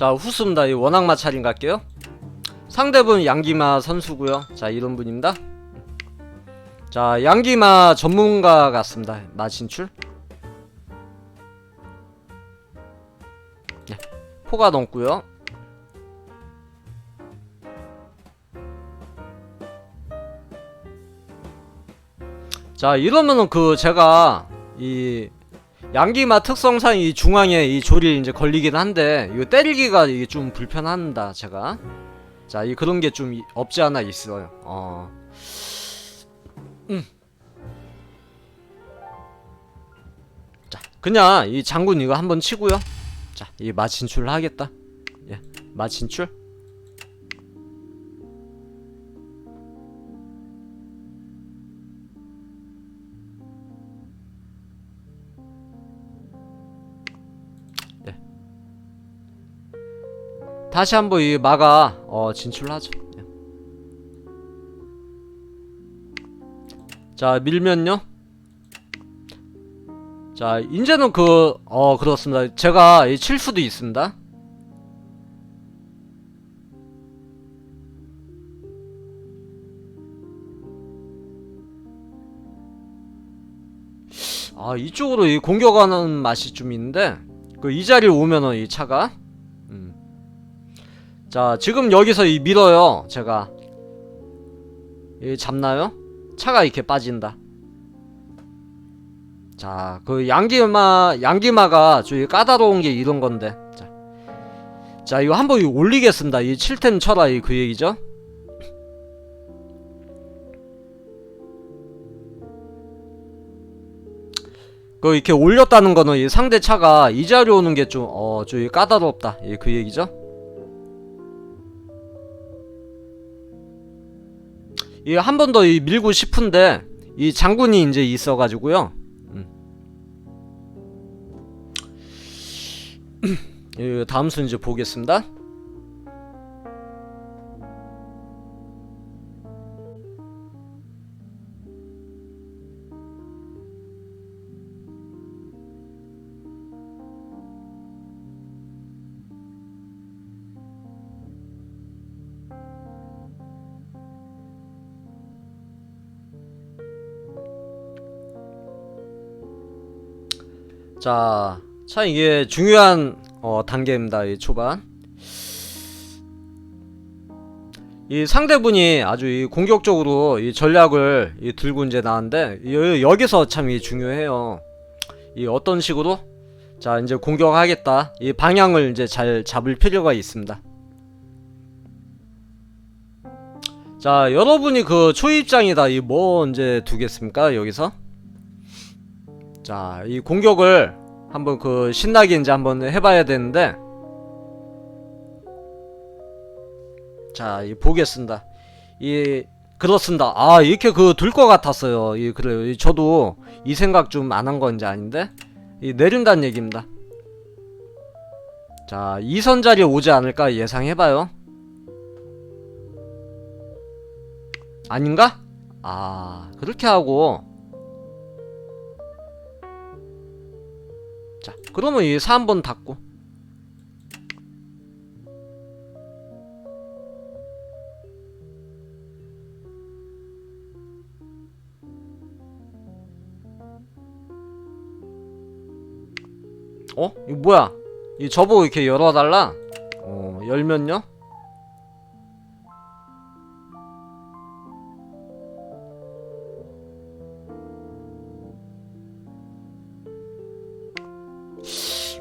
자 후수입니다 이 원악 마찰인 갈게요. 상대분 양기마 선수고요. 자 이런 분입니다. 자 양기마 전문가 같습니다. 마진출. 네, 포가 넘고요. 자 이러면은 그 제가 이 양기마 특성상 이 중앙에 이 조리 이제 걸리긴 한데 이거 때리기가 이게 좀 불편합니다 제가. 자 이 그런 게 좀 없지 않아 있어요. 어. 음. 자 그냥 이 장군 이거 한번 치고요. 자 이 마진출 하겠다. 예 마진출 다시 한번 이 마가 어 진출하죠. 예. 자 밀면요. 자 이제는 그 어 그렇습니다. 제가 이칠 수도 있습니다. 아 이쪽으로 이 공격하는 맛이 좀 있는데 그 이 자리에 오면은 이 차가 음. 자 지금 여기서 이 밀어요. 제가. 이 잡나요? 차가 이렇게 빠진다. 자 그 양기마 양기마가 저기 까다로운 게 이런 건데. 자, 자 이거 한번 올리겠습니다. 이 7텐 쳐라 이 그 얘기죠? 그 이렇게 올렸다는 거는 이 상대 차가 이 자리 오는 게 좀어 까다롭다. 이그 얘기죠 이 한 번더이 밀고 싶은데 이 장군이 이제 있어가지고요. 음. 이 다음 순 이제 보겠습니다. 자, 참 이게 중요한 어, 단계입니다. 이 초반. 이 상대분이 아주 이 공격적으로 이 전략을 이 들고 이제 나왔는데 여, 여기서 참 이 중요해요. 이 어떤 식으로 자 이제 공격하겠다 이 방향을 이제 잘 잡을 필요가 있습니다. 자 여러분이 그 초입장이다 이 뭐 이제 두겠습니까 여기서? 자, 이 공격을 한번 그 신나게 이제 한번 해봐야 되는데, 자, 이 보겠습니다. 이 그렇습니다. 아, 이렇게 그 둘 것 같았어요. 이 그래요. 이 저도 이 생각 좀 안 한건 이제 아닌데, 이 내린다는 얘기입니다. 자, 이선 자리에 오지 않을까 예상해봐요. 아닌가? 아, 그렇게 하고. 그러면 이 3번 닫고. 어? 이거 뭐야? 이 저보고 이렇게 열어달라? 어, 열면요?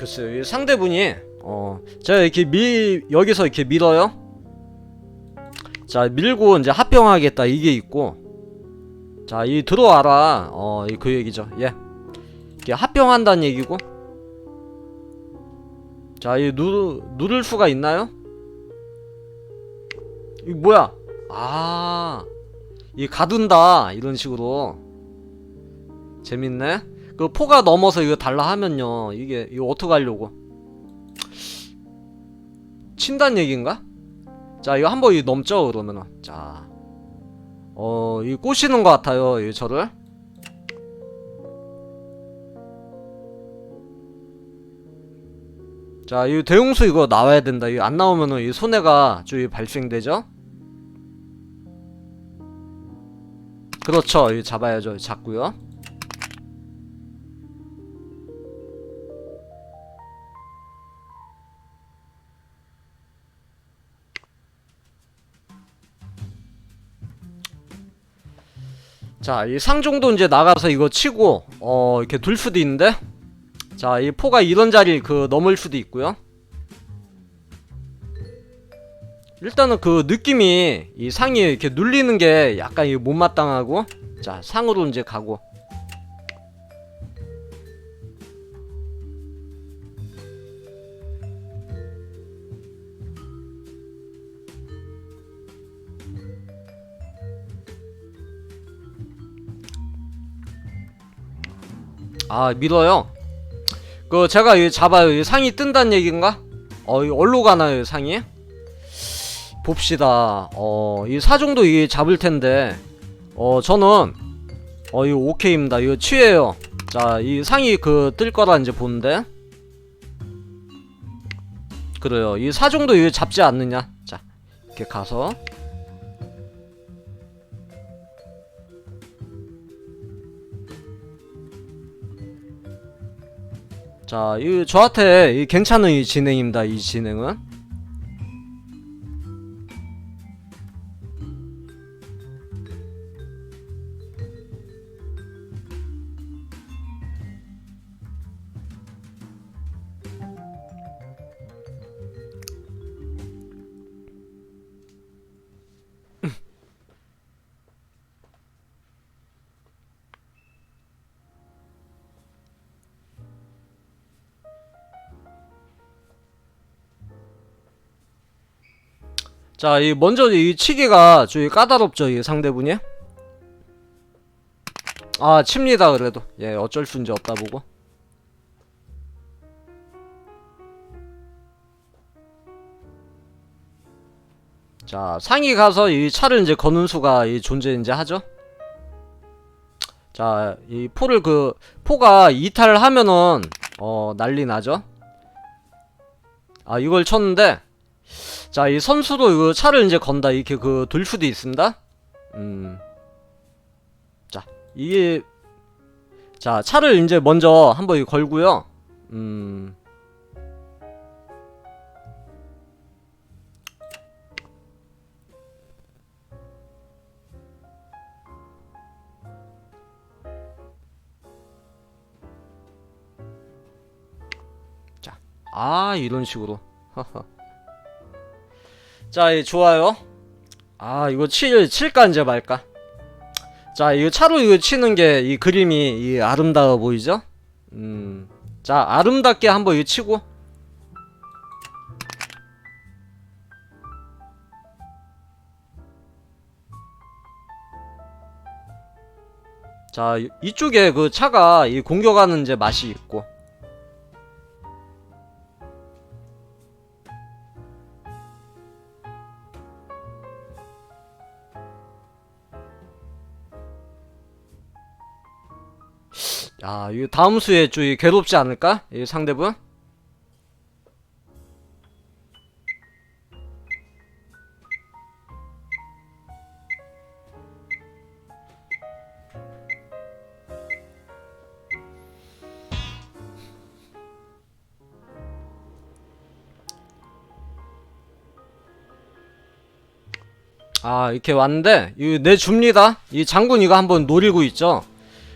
글쎄요. 이 상대분이 어 제가 이렇게 밀 여기서 이렇게 밀어요. 자 밀고 이제 합병하겠다. 이게 있고. 자 이 들어와라. 어이그 얘기죠. 예. 이렇게 합병한다는 얘기고. 자이 누르 누를 수가 있나요? 이 뭐야? 아 이 가둔다. 이런 식으로. 재밌네 그 포가 넘어서 이거 달라 하면요 이게 이거 어떻게 하려고 친단 얘기인가? 자 이거 한번 이 넘죠 그러면은 자 어, 이 꼬시는 것 같아요 이 저를 자, 이 대용수 이거 나와야 된다. 이거 안 나오면은 이 손해가 좀 발생되죠? 그렇죠. 이거 잡아야죠. 잡고요. 자, 이 상종도 이제 나가서 이거 치고 어, 이렇게 둘 수도 있는데 자, 이 포가 이런 자리 그 넘을 수도 있고요. 일단은 그 느낌이 이 상이 이렇게 눌리는 게 약간 이 못마땅하고 자, 상으로 이제 가고 아, 밀어요. 그 제가 이 잡아요. 이 상이 뜬다는 얘기인가? 어, 이 얼로 가나요, 이 상이? 봅시다. 어, 이 사정도 이게 잡을 텐데, 어, 저는, 어, 이거 오케이입니다. 이거 취해요. 자, 이 상이 그 뜰 거라 이제 보는데. 그래요. 이 사정도 이거 잡지 않느냐? 자, 이렇게 가서. 자, 이 저한테 이 괜찮은 이 진행입니다. 이 진행은. 자, 이 먼저 이 치기가 좀 까다롭죠, 이 상대분이. 아, 칩니다, 그래도. 예, 어쩔 수 이제 없다 보고. 자, 상이 가서 이 차를 이제 거는 수가 이 존재 이제 하죠. 자, 이 포를 그 포가 이탈하면은 어 난리 나죠. 아, 이걸 쳤는데 자, 이 선수도 그 차를 이제 건다. 이렇게 그 돌 수도 있습니다. 음. 자, 이게 자, 차를 이제 먼저 한번 걸고요. 음. 자, 아, 이런 식으로. 자, 이 좋아요. 아, 이거 칠, 칠까, 이제 말까? 자, 이거 차로 이거 치는 게 이 그림이 이 아름다워 보이죠? 음. 자, 아름답게 한번 이거 치고. 자, 이- 이쪽에 그 차가 이 공격하는 이제 맛이 있고. 야, 이 다음 수에 좀이 괴롭지 않을까? 이 상대분? 아, 이렇게 왔는데, 이 내 줍니다. 이 장군 이거 한번 노리고 있죠?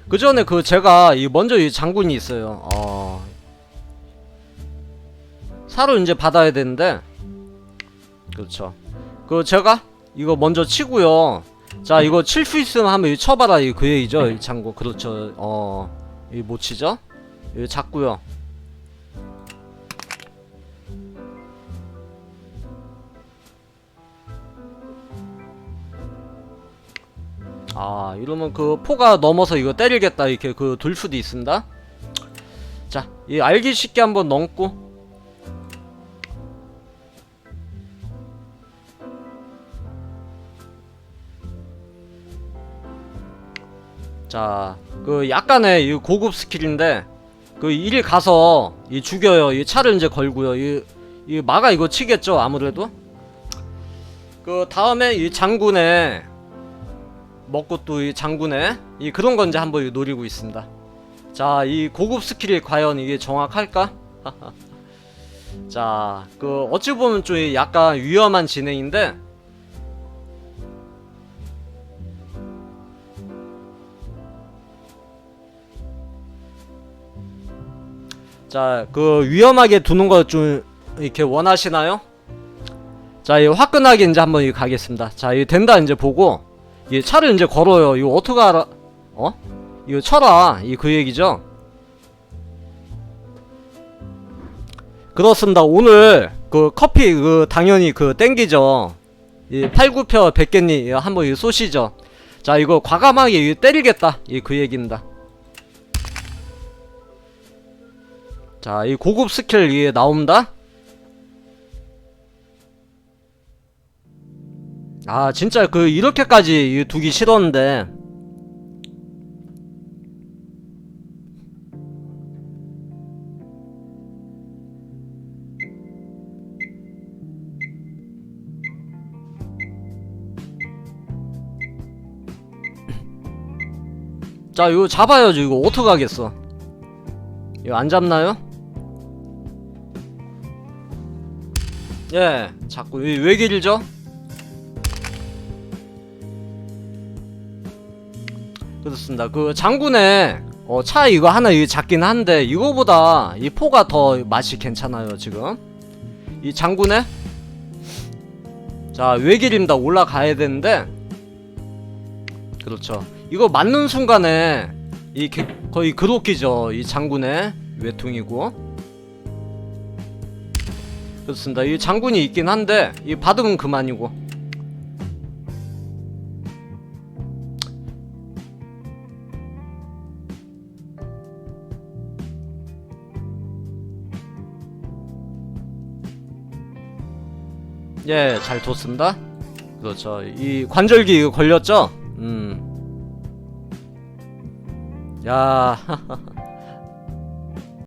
그 전에 그 제가 이 먼저 이 장군이 있어요. 어. 사로 이제 받아야 되는데. 그렇죠. 그 제가 이거 먼저 치고요. 자, 이거 칠 수 있으면 한번 이 쳐봐라. 이 그 얘기죠. 이 장군. 그렇죠. 어. 이 못 치죠? 이거 잡고요. 아 이러면 그 포가 넘어서 이거 때리겠다 이렇게 그 돌 수도 있습니다 자 이 알기 쉽게 한번 넘고 자 그 약간의 이 고급 스킬인데 그 일 가서 이 죽여요. 이 차를 이제 걸고요. 이, 이 마가 이거 치겠죠. 아무래도. 그 다음에 이 장군의 먹고 또 이 장군의 이 그런 건 이제 한번 노리고 있습니다. 자, 이 고급 스킬이 과연 이게 정확할까? 자, 그 어찌 보면 좀 약간 위험한 진행인데 자, 그 위험하게 두는 거 좀 이렇게 원하시나요? 자, 이 화끈하게 이제 한번 이 가겠습니다. 자, 이 된다 이제 보고 이 차를 이제 걸어요. 이거 어떻게 알아? 어? 이거 쳐라. 이 그 얘기죠. 그렇습니다. 오늘 그 커피 그 당연히 그 땡기죠. 이 팔구표 100개니 한번 이 쏘시죠. 자, 이거 과감하게 이 때리겠다. 이 그 얘기입니다. 자, 이 고급 스킬 이게 나옵니다. 아, 진짜 그 이렇게까지 이 두기 싫었는데. 자, 이거 잡아야죠. 이거 어떡하겠어. 이거 안 잡나요? 예, 자꾸 왜, 왜 길죠? 그렇습니다. 그 장군의 어, 차 이거 하나 작긴 한데 이거보다 이 포가 더 맛이 괜찮아요 지금. 이 장군의 자 외길입니다. 올라가야 되는데 그렇죠. 이거 맞는 순간에 이 개- 거의 그로키죠. 이 장군의 외통이고. 그렇습니다. 이 장군이 있긴 한데 이 받으면 그만이고. 예, 잘 뒀습니다. 그렇죠. 이 관절기 이거 걸렸죠? 음. 야,